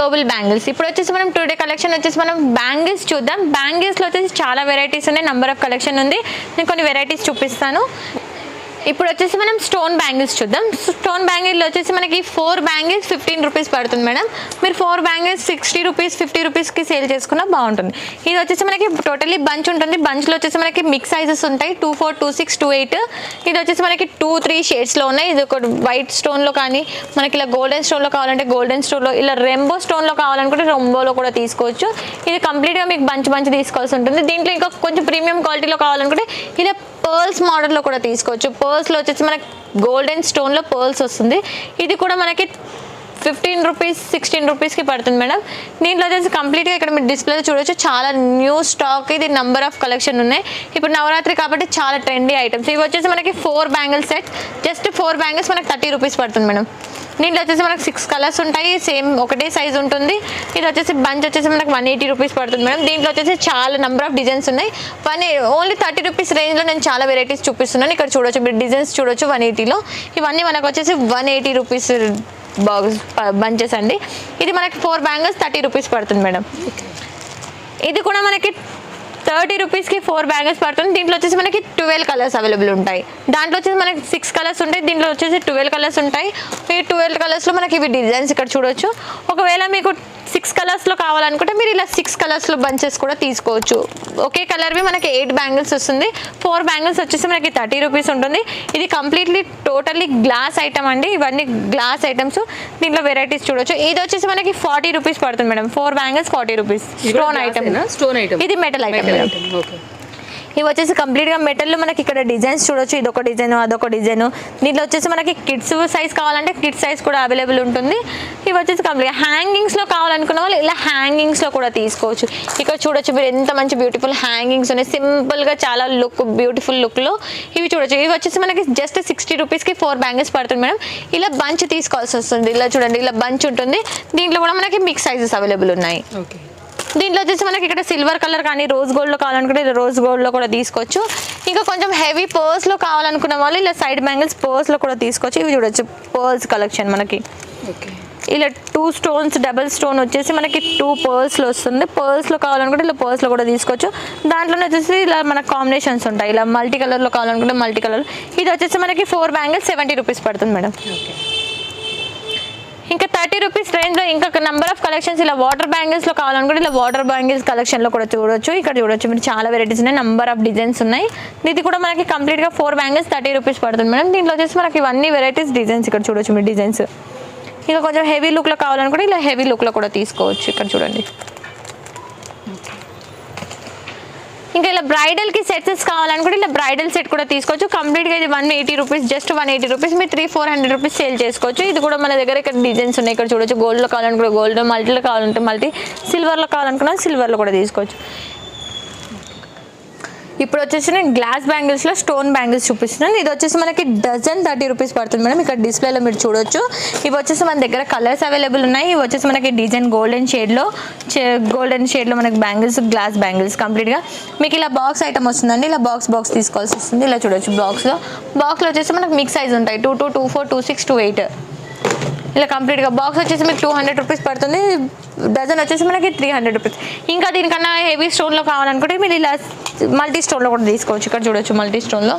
Global bangles ఇప్పుడు వచ్చేసి మనం టుడే కలెక్షన్ వచ్చేసి మనం బ్యాంగిల్స్ చూద్దాం. బ్యాంగిల్స్లో వచ్చేసి చాలా వెరైటీస్ ఉన్నాయి. నంబర్ ఆఫ్ కలెక్షన్ ఉంది. నేను కొన్ని వెరైటీస్ చూపిస్తాను. ఇప్పుడు వచ్చేసి మనం స్టోన్ బ్యాంగిల్స్ చూద్దాం. స్టోన్ బ్యాంగిల్లో వచ్చేసి మనకి ఫోర్ బ్యాంగిల్స్ ఫిఫ్టీన్ రూపీస్ పడుతుంది మేడం. మీరు four bangles sixty rupees fifty రూపీస్కి సేల్ చేసుకున్నా బాగుంటుంది. ఇది వచ్చేసి మనకి టోటలీ బంచ్ ఉంటుంది. బంచ్లో వచ్చేసి మనకి మిక్స్ సైజెస్ ఉంటాయి. Two four two six two eight ఇది వచ్చేసి మనకి టూ త్రీ షేడ్స్లో ఉన్నాయి. ఇది ఒక వైట్ స్టోన్లో కానీ మనకి ఇలా గోల్డెన్ స్టోన్లో కావాలంటే గోల్డెన్ స్టోన్లో ఇలా రెంబో స్టోన్లో కావాలనుకుంటే రెంబోలో కూడా తీసుకోవచ్చు. ఇది కంప్లీట్గా మీకు బంచ్ బంచ్ తీసుకోవాల్సి ఉంటుంది. దీంట్లో ఇంకా కొంచెం ప్రీమియం క్వాలిటీలో కావాలనుకుంటే ఇలా పర్ల్స్ మోడల్లో కూడా తీసుకోవచ్చు. పర్ల్స్లో వచ్చేసి మనకి గోల్డెన్ స్టోన్లో పర్ల్స్ వస్తుంది. ఇది కూడా మనకి ఫిఫ్టీన్ రూపీస్ సిక్స్టీన్ రూపీస్కి పడుతుంది మేడం. దీంట్లో వచ్చేసి కంప్లీట్గా ఇక్కడ మీరు డిస్ప్లే చూడొచ్చు. చాలా న్యూ స్టాక్ ఇది నంబర్ ఆఫ్ కలెక్షన్ ఉన్నాయి. ఇప్పుడు నవరాత్రి కాబట్టి చాలా ట్రెండీ ఐటమ్స్. ఇవి వచ్చేసి మనకి four bangle set. Just four bangles మనకి థర్టీ రూపీస్ పడుతుంది మేడం. దీంట్లో వచ్చేసి మనకి సిక్స్ కలర్స్ ఉంటాయి సేమ్ ఒకటే సైజ్ ఉంటుంది. ఇది వచ్చేసి బంచ్ వచ్చేసి మనకి వన్ ఎయిటీ రూపీస్ పడుతుంది మేడం. దీంట్లో వచ్చేసి చాలా నెంబర్ ఆఫ్ డిజైన్స్ ఉన్నాయి. వన్ ఓన్లీ థర్టీ రూపీస్ రేంజ్లో నేను చాలా వెరైటీస్ చూపిస్తున్నాను. ఇక్కడ చూడొచ్చు మీరు డిజైన్స్ చూడొచ్చు వన్ ఎయిటీలో ఇవన్నీ మనకు వచ్చేసి one eighty rupees box bunches అండి. ఇది మనకి ఫోర్ బ్యాంగిల్స్ థర్టీ రూపీస్ పడుతుంది మేడం. ఇది కూడా మనకి థర్టీ రూపీస్కి ఫోర్ బ్యాంగిల్స్ పడుతుంది. దీంట్లో వచ్చేసి మనకి ట్వెల్వ్ కలర్స్ అవైలబుల్ ఉంటాయి. దాంట్లో వచ్చేసి మనకి సిక్స్ కలర్స్ ఉంటాయి. దీంట్లో వచ్చేసి ట్వెల్వ్ కలర్స్ ఉంటాయి. ఈ ట్వెల్వ్ కలర్స్లో మనకి ఇవి డిజైన్స్ ఇక్కడ చూడొచ్చు. ఒకవేళ మీకు సిక్స్ కలర్స్లో కావాలనుకుంటే మీరు ఇలా సిక్స్ కలర్స్లో బంచెస్ కూడా తీసుకోవచ్చు. ఒకే కలర్వి మనకి ఎయిట్ బ్యాంగిల్స్ వస్తుంది. ఫోర్ బ్యాంగిల్స్ వచ్చేసి మనకి థర్టీ రూపీస్ ఉంటుంది. ఇది కంప్లీట్లీ టోటల్లీ గ్లాస్ ఐటమ్ అండి. ఇవన్నీ గ్లాస్ ఐటమ్స్. దీంట్లో వెరైటీస్ చూడొచ్చు. ఇది వచ్చేసి మనకి ఫార్టీ రూపీస్ పడుతుంది madam. Four bangles forty rupees. Stone item. Stone item. ఇది మెటల్ ఐటమ్ ఓకే ఇవి వచ్చేసి కంప్లీట్గా మెటల్లో మనకి ఇక్కడ డిజైన్స్ చూడొచ్చు. ఇదొక డిజైన్ అదొక డిజైన్ దీంట్లో వచ్చేసి మనకి కిడ్స్ సైజ్ కావాలంటే కిడ్స్ సైజ్ కూడా అవైలబుల్ ఉంటుంది. ఇవి వచ్చేసి కంప్లీట్ హ్యాంగింగ్స్లో కావాలనుకున్న వాళ్ళు ఇలా హ్యాంగింగ్స్లో కూడా తీసుకోవచ్చు. ఇక్కడ చూడొచ్చు మీరు ఎంత మంచి బ్యూటిఫుల్ హ్యాంగింగ్స్ ఉన్నాయి. సింపుల్గా చాలా లుక్ బ్యూటిఫుల్ లుక్లో ఇవి చూడొచ్చు. ఇవి వచ్చేసి మనకి జస్ట్ సిక్స్టీ రూపీస్కి ఫోర్ బ్యాంగిల్స్ పడుతుంది మేడం. ఇలా బంచ్ తీసుకోవాల్సి వస్తుంది. ఇలా చూడండి ఇలా బంచ్ ఉంటుంది. దీంట్లో కూడా మనకి మిక్స్ సైజెస్ అవైలబుల్ ఉన్నాయి. ఓకే దీంట్లో వచ్చేసి మనకి ఇక్కడ సిల్వర్ కలర్ కానీ రోజ్ గోల్డ్లో కావాలనుకుంటే ఇలా రోజ్ గోల్డ్లో కూడా తీసుకోవచ్చు. ఇంకా కొంచెం హెవీ పర్స్లో కావాలనుకున్న వాళ్ళు ఇలా సైడ్ బ్యాంగిల్స్ పర్స్లో కూడా తీసుకోవచ్చు. ఇవి చూడొచ్చు పర్ల్స్ కలెక్షన్ మనకి. ఓకే. ఇలా టూ స్టోన్స్ డబల్ స్టోన్ వచ్చేసి మనకి టూ పర్ల్స్లో వస్తుంది. పర్ల్స్లో కావాలనుకుంటే ఇలా పర్ల్స్లో కూడా తీసుకోవచ్చు. దాంట్లోనే వచ్చేసి ఇలా మనకు కాంబినేషన్స్ ఉంటాయి. ఇలా మల్టీ కలర్లో కావాలనుకుంటే మల్టీ కలర్. ఇది వచ్చేసి మనకి ఫోర్ బ్యాంగిల్స్ సెవెంటీ రూపీస్ పడుతుంది మేడం. ఓకే. ఇంకా థర్టీ రూపీస్ రేంజ్లో ఇంకా నెంబర్ ఆఫ్ కలెక్షన్స్ ఇలా వాటర్ బ్యాంగిల్స్లో కావాలనుకుంటే ఇలా వాటర్ బ్యాంగిల్స్ కలెక్షన్లో కూడా చూడొచ్చు. ఇక్కడ చూడొచ్చు మీరు చాలా వెరైటీస్ ఉన్నాయి నెంబర్ ఆఫ్ డిజైన్స్ ఉన్నాయి. ఇది కూడా మనకి కంప్లీట్గా ఫోర్ బ్యాంగిల్స్ థర్టీ రూపీస్ పడుతుంది మేడం దీంట్లో వచ్చేసి మనకి ఇవన్నీ వెరైటీస్ డిజైన్స్ ఇక్కడ చూడొచ్చు మీరు డిజైన్స్ ఇంకా కొంచెం హెవీ లుక్లో కావాలనుకుంటే ఇలా హెవీ లుక్లో కూడా తీసుకోవచ్చు ఇక్కడ చూడండి. ఇంకా ఇలా బ్రైడల్కి సెట్స్ కావాలనుకుంటే ఇలా బ్రైడల్ సెట్ కూడా తీసుకోవచ్చు. కంప్లీట్గా ఇది one eighty rupees just one eighty rupees మీరు three four hundred rupees sale చేసుకోవచ్చు. ఇది కూడా మన దగ్గర ఇక్కడ డిజైన్స్ ఉన్నాయి. ఇక్కడ చూడొచ్చు గోల్డ్లో కావాలనుకుంటే గోల్డ్ మల్టీలో కావాలంటే మల్టీ సిల్వర్లో కావాలనుకున్నా సిల్వర్లో కూడా తీసుకోవచ్చు. ఇప్పుడు వచ్చేసి నేను గ్లాస్ బ్యాంగిల్స్లో స్టోన్ బ్యాంగిల్స్ చూపిస్తున్నాను. ఇది వచ్చేసి మనకి డజన్ థర్టీ రూపీస్ పడుతుంది మేడం. ఇక్కడ డిస్ప్లేలో మీరు చూడొచ్చు. ఇవి వచ్చేసి మన దగ్గర కలర్స్ అవైలబుల్ ఉన్నాయి. ఇవి వచ్చేసి మనకి డిజైన్ గోల్డెన్ షేడ్లో గోల్డెన్ షేడ్లో మనకి బ్యాంగిల్స్ గ్లాస్ బ్యాంగిల్స్ కంప్లీట్గా మీకు ఇలా బాక్స్ ఐటమ్ వస్తుందండి. ఇలా బాక్స్ బాక్స్ తీసుకోవాల్సి వస్తుంది. ఇలా చూడొచ్చు బాక్స్లో బాక్స్లో వచ్చేసి మనకి మిక్స్ సైజ్ ఉంటాయి. Two two two four two six two eight ఇలా కంప్లీట్గా బాక్స్ వచ్చేసి మీకు టూ హండ్రెడ్ రూపీస్ పడుతుంది. డజన్ వచ్చేసి మనకి త్రీ హండ్రెడ్ రూపీస్. ఇంకా దీనికన్నా హెవీ స్టోన్లో కావాలనుకుంటే మీరు ఇలా మల్టీ స్టోన్లో కూడా తీసుకోవచ్చు. ఇక్కడ చూడొచ్చు మల్టీ స్టోన్లో.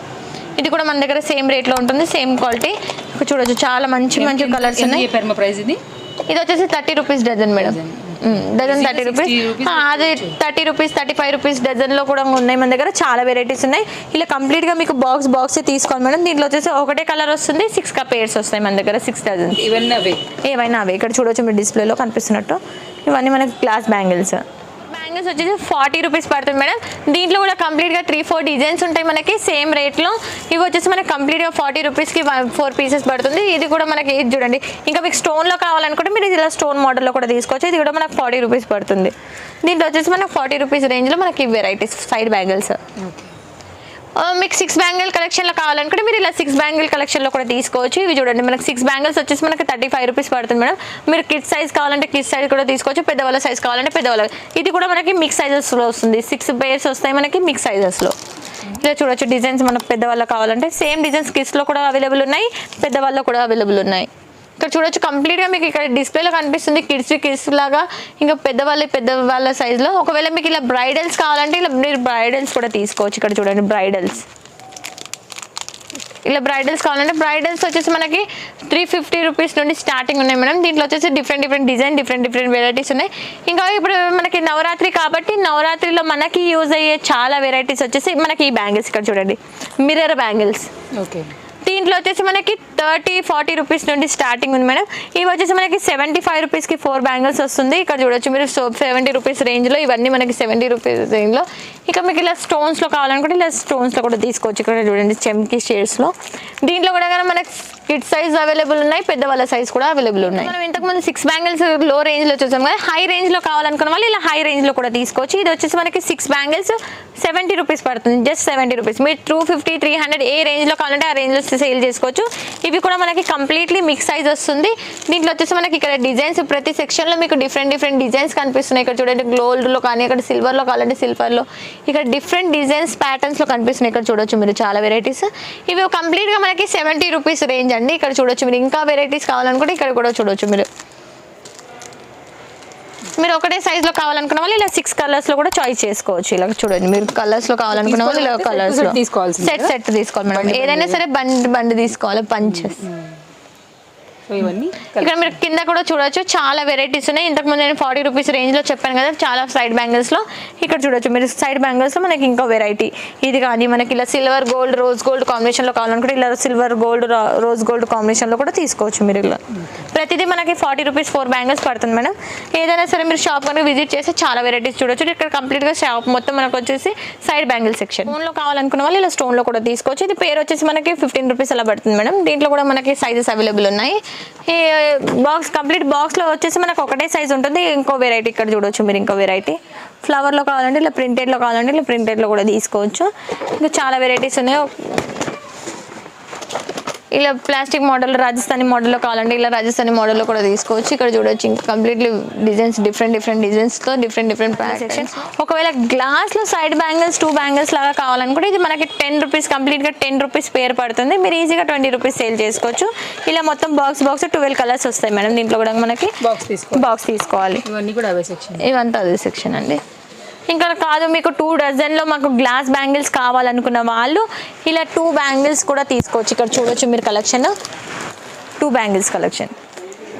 ఇది కూడా మన దగ్గర సేమ్ రేట్లో ఉంటుంది సేమ్ క్వాలిటీ. ఇక్కడ చూడొచ్చు చాలా మంచి మంచి కలర్స్ ఉన్నాయి. ప్రైస్ ఇది? ఇది వచ్చేసి thirty rupees dozen madam. Dozen thirty rupees. 60 rupees అది thirty rupees thirty five rupees డజన్లో కూడా ఉన్నాయి మన దగ్గర. చాలా వెరైటీస్ ఉన్నాయి. ఇలా కంప్లీట్గా మీకు బాక్స్ బాక్స్ తీసుకోవాలి మేడం. దీంట్లో వచ్చేసి ఒకటే కలర్ వస్తుంది సిక్స్ కా పేర్స్ వస్తాయి మన దగ్గర సిక్స్ ఇవన్నీ అవే. ఏవైనా అవే. ఇక్కడ చూడొచ్చు మీరు డిస్ప్లేలో కనిపిస్తున్నట్టు. ఇవన్నీ మనకి గ్లాస్ బ్యాంగిల్స్ బ్యాంగిల్స్ వచ్చేసి ఫార్టీ రూపీస్ పడుతుంది మేడం దీంట్లో కూడా కంప్లీట్గా త్రీ ఫోర్ డిజైన్స్ ఉంటాయి మనకి. సేమ్ రేట్లో ఇవి వచ్చేసి మనకి కంప్లీట్గా ఫార్టీ రూపీస్కి ఫోర్ పీసెస్ పడుతుంది. ఇది కూడా మనకి ఇది చూడండి. ఇంకా మీకు స్టోన్లో కావాలనుకుంటే మీరు ఇలా స్టోన్ మోడల్లో కూడా తీసుకోవచ్చు. ఇది కూడా మనకు ఫార్టీ రూపీస్ పడుతుంది. దీంట్లో వచ్చేసి మనకు ఫార్టీ రూపీస్ రేంజ్లో మనకి వెరైటీస్ సైడ్ బ్యాంగిల్స్ ఓకే మీకు సిక్స్ బ్యాంగిల్ కలెక్షన్లో కావాలనుకుంటే మీరు ఇలా సిక్స్ బ్యాంగిల్ కలెక్షన్లో కూడా తీసుకోవచ్చు. ఇవి చూడండి మనకి సిక్స్ బ్యాంగిల్స్ వచ్చేసి మనకి థర్టీ ఫైవ్ రూపీస్ పడుతుంది మేడం. మీరు కిడ్ సైజ్ కావాలంటే కిడ్ సైజ్ కూడా తీసుకోవచ్చు పెద్దవాళ్ళ సైజ్ కావాలంటే పెద్దవాళ్ళ. ఇది కూడా మనకి మిక్స్ సైజెస్లో వస్తుంది. సిక్స్ పేర్స్ వస్తాయి మనకి మిక్స్ సైజెస్లో ఇలా చూడొచ్చు డిజైన్స్ మనకు పెద్దవాళ్ళకి కావాలంటే సేమ్ డిజైన్స్ కిడ్స్లో కూడా అవైలబుల్ ఉన్నాయి పెద్దవాళ్ళలో కూడా అవైలబుల్ ఉన్నాయి. ఇక్కడ చూడొచ్చు కంప్లీట్గా మీకు ఇక్కడ డిస్ప్లేలో కనిపిస్తుంది కిడ్స్ కిడ్స్ లాగా. ఇంకా పెద్దవాళ్ళ పెద్ద వాళ్ళ సైజులో ఒకవేళ మీకు ఇలా బ్రైడల్స్ కావాలంటే ఇలా మీరు బ్రైడల్స్ కూడా తీసుకోవచ్చు ఇక్కడ చూడండి బ్రైడల్స్ ఇలా బ్రైడల్స్ కావాలంటే బ్రైడల్స్ వచ్చేసి మనకి త్రీ ఫిఫ్టీ రూపీస్ నుండి స్టార్టింగ్ ఉన్నాయి మేడం దీంట్లో వచ్చేసి different different design different different varieties ఉన్నాయి. ఇంకా ఇప్పుడు మనకి నవరాత్రి కాబట్టి నవరాత్రిలో మనకి యూజ్ అయ్యే చాలా వెరైటీస్ వచ్చేసి మనకి ఈ బ్యాంగిల్స్ ఇక్కడ చూడండి. మిర్రర్ బ్యాంగిల్స్ ఓకే దీంట్లో వచ్చేసి మనకి థర్టీ ఫార్టీ రూపీస్ నుండి స్టార్టింగ్ ఉంది మేడం. ఇవి వచ్చేసి మనకి సెవెంటీ ఫైవ్ రూపీస్కి ఫోర్ బ్యాంగిల్స్ వస్తుంది. ఇక్కడ చూడొచ్చు మీరు సో సెవెంటీ రూపీస్ రేంజ్లో ఇవన్నీ మనకి సెవెంటీ రూపీస్ రేంజ్లో. ఇక మీకు ఇలా స్టోన్స్లో కావాలనుకుంటే ఇలా స్టోన్స్లో కూడా తీసుకోవచ్చు. ఇక్కడ చూడండి చెమ్కి షేడ్స్లో దీంట్లో కూడా కానీ మనకి కిడ్ సైజ్ అవైలబుల్ ఉన్నాయి పెద్దవాళ్ళ సైజ్ కూడా అవైలబుల్ ఉన్నాయి. మనం ఇంతకుముందు సిక్స్ బ్యాంగిల్స్లో రేంజ్లో చూసాం కదా హై రేంజ్లో కావాలనుకున్న వాళ్ళు ఇలా హై రేంజ్లో కూడా తీసుకోవచ్చు. ఇది వచ్చేసి మనకి సిక్స్ బ్యాంగిల్స్ సెవెంటీ రూపీస్ పడుతుంది. Just seventy rupees. మీరు టూ ఫిఫ్టీ త్రీ హండ్రెడ్ ఏ రేంజ్లో కావాలంటే ఆ రేంజ్లో సేల్ చేసుకోవచ్చు. ఇవి కూడా మనకి కంప్లీట్లీ మిక్స్ సైజ్ వస్తుంది. దీంట్లో వచ్చేసి మనకి ఇక్కడ డిజైన్స్ ప్రతి సెక్షన్లో మీకు డిఫరెంట్ డిఫరెంట్ డిజైన్స్ కనిపిస్తున్నాయి. ఇక్కడ చూడండి గోల్డ్లో కానీ ఇక్కడ సిల్వర్లో కావాలంటే సిల్వర్లో ఇక్కడ డిఫరెంట్ డిజైన్స్ ప్యాటర్న్స్లో కనిపిస్తున్నాయి. ఇక్కడ చూడొచ్చు మీరు చాలా వెరైటీస్ ఇవి కంప్లీట్గా మనకి సెవెంటీ రూపీస్ రేంజ్ అండి. ఇక్కడ చూడొచ్చు మీరు. ఇంకా వెరైటీస్ కావాలనుకుంటే ఇక్కడ కూడా చూడొచ్చు మీరు. మీరు ఒకటే సైజ్లో కావాలనుకున్న వాళ్ళు ఇలా సిక్స్ కలర్స్లో కూడా చాయిస్ చేసుకోవచ్చు. ఇలా చూడండి మీరు కలర్స్లో కావాలనుకున్న వాళ్ళు ఇలా కలర్స్ set లో set తీసుకోవాల్సిందే సెట్ సెట్ తీసుకోవాలి మేడం. ఏదైనా సరే బండి బండి తీసుకోవాలి పంచెస్ సో ఇవన్నీ ఇక్కడ మీరు కింద కూడా చూడొచ్చు. చాలా వెరైటీస్ ఉన్నాయి. ఇంతకు ముందు నేను ఫార్టీ రూపీస్ రేంజ్లో చెప్పాను కదా చాలా సైడ్ బ్యాంగిల్స్లో. ఇక్కడ చూడొచ్చు. మీరు సైడ్ బ్యాంగిల్స్లో మనకి ఇంకో వెరైటీ ఇది కానీ మనకి ఇలా సిల్వర్ గోల్డ్ రోజ్ గోల్డ్ కాంబినేషన్లో కావాలనుకుంటే ఇలా సిల్వర్ గోల్డ్ రోజ్ గోల్డ్ కాంబినేషన్లో కూడా తీసుకోవచ్చు మీరు ఇలా. ప్రతిదీ మనకి ఫార్టీ రూపీస్ ఫోర్ బ్యాంగిల్స్ పడుతుంది మేడం. ఏదైనా సరే మీరు షాప్ కనుక విజిట్ చేస్తే చాలా వెరైటీస్ చూడొచ్చు. ఇక్కడ కంప్లీట్గా షాప్ మొత్తం మనకు వచ్చేసి సైడ్ బ్యాంగిల్ సెక్షన్ స్టోన్లో కావాలనుకున్న వాళ్ళు ఇలా స్టోన్లో కూడా తీసుకోవచ్చు. ఇది పేరు వచ్చేసి మనకి ఫిఫ్టీన్ రూపీస్ అలా పడుతుంది మేడం. దీంట్లో కూడా మనకి సైజెస్ అవైలబుల్ ఉన్నాయి. ఈ బాక్స్ కంప్లీట్ బాక్స్లో వచ్చేసి మనకు ఒకటే సైజ్ ఉంటుంది. ఇంకో వెరైటీ ఇక్కడ చూడొచ్చు మీరు ఇంకో వెరైటీ ఫ్లవర్లో కావాలండి కావాలంటే ఇలా ప్రింటెడ్లో కావాలండి కావాలంటే ఇలా ప్రింటెడ్లో కూడా తీసుకోవచ్చు. ఇంకా చాలా వెరైటీస్ ఉన్నాయి. ఇలా ప్లాస్టిక్ మోడల్ రాజస్థానీ మోడల్లో కావాలంటే ఇలా రాజస్థానీ మోడల్లో కూడా తీసుకోవచ్చు. ఇక్కడ చూడొచ్చు ఇంకా కంప్లీట్లీ డిజైన్స్ డిఫరెంట్ డిఫరెంట్ డిజైన్స్తో డిఫరెంట్ డిఫరెంట్ సెక్షన్స్ ఒకవేళ గ్లాస్లో సైడ్ బ్యాంగిల్స్ టూ బ్యాంగిల్స్ లాగా కావాలనుకుంటే ఇది మనకి టెన్ రూపీస్ కంప్లీట్గా టెన్ రూపీస్ పేరు పడుతుంది. మీరు ఈజీగా ట్వంటీ రూపీస్ సేల్ చేసుకోవచ్చు. ఇలా మొత్తం బాక్స్ బాక్స్ ట్వెల్వ్ కలర్స్ వస్తాయి మేడం దీంట్లో కూడా మనకి బాక్స్ తీసుకో బాక్స్ తీసుకోవాలి. ఇవన్నీ కూడా అవే సెక్షన్ ఇవంతా అదే సెక్షన్ అండి. ఇంకా కాదు మీకు టూ డజన్లో మాకు గ్లాస్ బ్యాంగిల్స్ కావాలనుకున్న వాళ్ళు ఇలా టూ బ్యాంగిల్స్ కూడా తీసుకోవచ్చు. ఇక్కడ చూడొచ్చు మీరు కలెక్షన్ టూ బ్యాంగిల్స్ కలెక్షన్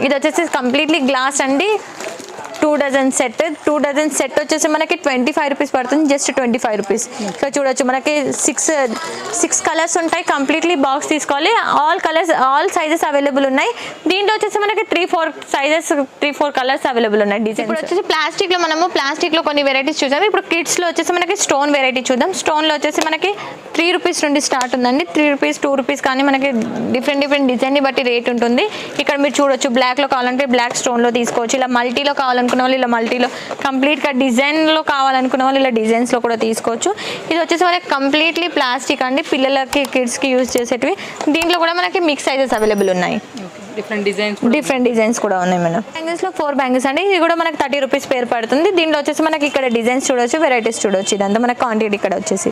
ఇది వచ్చేసి కంప్లీట్లీ గ్లాస్ అండి. Two dozen set two dozen set వచ్చేసి మనకి ట్వంటీ ఫైవ్ రూపీస్ పడుతుంది జస్ట్ ట్వంటీ ఫైవ్ రూపీస్. ఇక్కడ చూడొచ్చు మనకి సిక్స్ సిక్స్ కలర్స్ ఉంటాయి కంప్లీట్లీ బాక్స్ తీసుకోవాలి. All colours all sizes available ఉన్నాయి. దీంట్లో వచ్చేసి మనకి three four sizes three four colours available ఉన్నాయి డిజైన్ ఇప్పుడు వచ్చేసి ప్లాస్టిక్లో మనము ప్లాస్టిక్లో కొన్ని వెరైటీస్ చూద్దాం ఇప్పుడు కిడ్స్లో వచ్చేసి మనకి స్టోన్ వెరైటీ చూద్దాం. స్టోన్లో వచ్చేసి మనకి త్రీ రూపీస్ నుండి స్టార్ట్ ఉందండి. త్రీ రూపీస్ టూ రూపీస్ కానీ మనకి డిఫరెంట్ డిఫరెంట్ డిజైన్ని బట్టి రేట్ ఉంటుంది. ఇక్కడ మీరు చూడొచ్చు బ్లాక్లో కావాలంటే బ్లాక్ స్టోన్లో తీసుకోవచ్చు. ఇలా మల్టీలో కావాలనుకున్న వాళ్ళు ఇలా మల్టీలో కంప్లీట్గా డిజైన్లో కావాలనుకున్న వాళ్ళు ఇలా డిజైన్స్లో కూడా తీసుకోవచ్చు. ఇది వచ్చేసి మనకి కంప్లీట్లీ ప్లాస్టిక్ అండి. పిల్లలకి కిడ్స్కి యూజ్ చేసేటివి. దీంట్లో కూడా మనకి మిక్స్ సైజెస్ అవైలబుల్ ఉన్నాయి. డిఫరెంట్ డిజైన్స్ డిఫరెంట్ డిజైన్స్ కూడా ఉన్నాయి మేడం బ్యాంగిల్స్లో ఫోర్ బ్యాంగిల్స్ అండి. ఇది కూడా మనకి థర్టీ రూపీస్ పేరు పడుతుంది. దీంట్లో వచ్చేసి మనకి ఇక్కడ డిజైన్స్ చూడొచ్చు వెరైటీస్ చూడొచ్చు. ఇదంతా మనకి క్వాంటిటీ ఇక్కడ వచ్చేసి.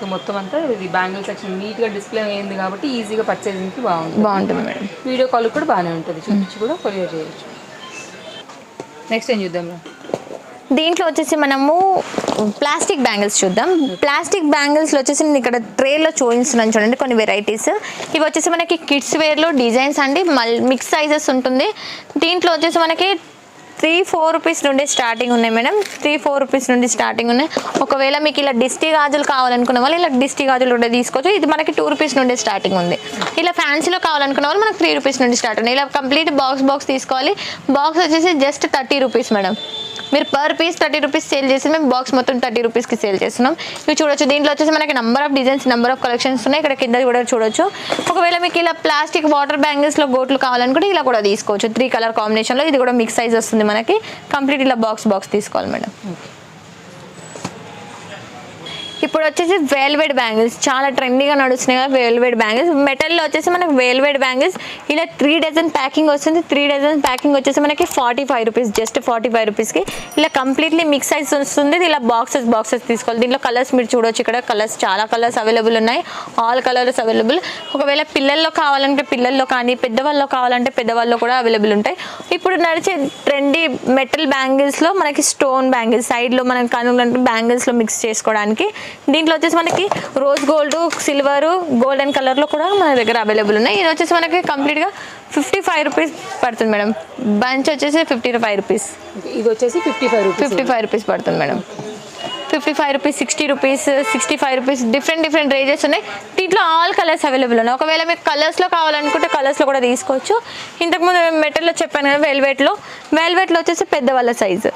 సో మొత్తం అంతా ఇది బ్యాంగిల్ సెక్షన్ నీట్గా డిస్ప్లే అయింది కాబట్టి ఈజీగా పర్చేసింగ్కి బాగుంటుంది. బాగుంటుంది మేడం వీడియో కాల్ కూడా బాగానే ఉంటుంది. చూపించి కూడా కొరియర్ చేయొచ్చు. నెక్స్ట్ ఏం చూద్దాం? దీంట్లో వచ్చేసి మనము ప్లాస్టిక్ బ్యాంగిల్స్ చూద్దాం. ప్లాస్టిక్ బ్యాంగిల్స్లో వచ్చేసి నేను ఇక్కడ ట్రేలో చూపిస్తున్నాను చూడండి కొన్ని వెరైటీస్ ఇవి వచ్చేసి మనకి కిడ్స్ వేర్లో డిజైన్స్ అండి మల్ మిక్స్ సైజెస్ ఉంటుంది. దీంట్లో వచ్చేసి మనకి త్రీ ఫోర్ రూపీస్ నుండి స్టార్టింగ్ ఉన్నాయి మేడం త్రీ ఫోర్ రూపీస్ నుండి స్టార్టింగ్ ఉన్నాయి. ఒకవేళ మీకు ఇలా డిస్టి గాజులు కావాలనుకున్న వాళ్ళు ఇలా డిస్టి గాజులు కూడా తీసుకోవచ్చు. ఇది మనకి టూ రూపీస్ నుండి స్టార్టింగ్ ఉంది. ఇలా ఫ్యాన్సీలో కావాలనుకున్న వాళ్ళు మనకి త్రీ రూపీస్ నుండి స్టార్ట్ ఉన్నాయి. ఇలా కంప్లీట్ బాక్స్ బాక్స్ తీసుకోవాలి. బాక్స్ వచ్చేసి జస్ట్ థర్టీ రూపీస్ మేడం మీరు per piece thirty rupees sale చేసి మేము బాక్స్ మొత్తం థర్టీ రూపీస్కి సేల్ చేస్తున్నాం. ఇవి చూడొచ్చు. దీంట్లో వచ్చేసి మనకి number of designs number of collections ఉన్నాయి. ఇక్కడ కింద కూడా చూడొచ్చు. ఒకవేళ మీకు ఇలా ప్లాస్టిక్ వాటర్ బ్యాంగిల్స్లో గోట్లు కావాలనుకుంటే ఇలా కూడా తీసుకోవచ్చు. త్రీ కలర్ కాంబినేషన్లో ఇది కూడా మిక్స్ సైజ్ వస్తుంది మనకి కంప్లీట్ ఇలా బాక్స్ బాక్స్ తీసుకోవాలి మేడం. ఇప్పుడు వచ్చేసి వేల్వేడ్ బ్యాంగిల్స్ చాలా ట్రెండీగా నడుస్తున్నాయి కదా వేల్వేడ్ బ్యాంగిల్స్ మెటల్లో వచ్చేసి మనకి వేల్వేడ్ బ్యాంగిల్స్ ఇలా త్రీ డజన్ ప్యాకింగ్ వస్తుంది. త్రీ డజన్ ప్యాకింగ్ వచ్చేసి మనకి forty five rupees just forty five రూపీస్కి ఇలా కంప్లీట్లీ మిక్స్ సైజ్ వస్తుంది. ఇలా బాక్సెస్ బాక్సెస్ తీసుకోవాలి. దీంట్లో కలర్స్ మీరు చూడొచ్చు ఇక్కడ. కలర్స్ చాలా కలర్స్ అవైలబుల్ ఉన్నాయి. ఆల్ కలర్స్ అవైలబుల్ ఒకవేళ పిల్లల్లో కావాలంటే పిల్లల్లో కానీ పెద్దవాళ్ళు కావాలంటే పెద్దవాళ్ళు కూడా అవైలబుల్ ఉంటాయి. ఇప్పుడు నడిచే ట్రెండీ మెటల్ బ్యాంగిల్స్లో మనకి స్టోన్ బ్యాంగిల్స్ సైడ్లో మనం కనుగొంటే బ్యాంగిల్స్లో మిక్స్ చేసుకోవడానికి దీంట్లో వచ్చేసి మనకి రోజ్ గోల్డ్ సిల్వర్ గోల్డెన్ కలర్లో కూడా మన దగ్గర అవైలబుల్ ఉన్నాయి. ఇది వచ్చేసి మనకి కంప్లీట్గా ఫిఫ్టీ ఫైవ్ రూపీస్ పడుతుంది మేడం. బంచ్ వచ్చేసి ఫిఫ్టీ ఫైవ్ రూపీస్ ఇది వచ్చేసి fifty five fifty five rupees పడుతుంది madam. Fifty five rupees sixty rupees sixty five rupees different different ranges ఉన్నాయి. దీంట్లో ఆల్ కలర్స్ అవైలబుల్ ఉన్నాయి. ఒకవేళ మీకు కలర్స్లో కావాలనుకుంటే కలర్స్లో కూడా తీసుకోవచ్చు. ఇంతకుముందు మెటల్లో చెప్పాను కదా వెల్వెట్లో వెల్వెట్లో వచ్చేసి పెద్దవాళ్ళ సైజు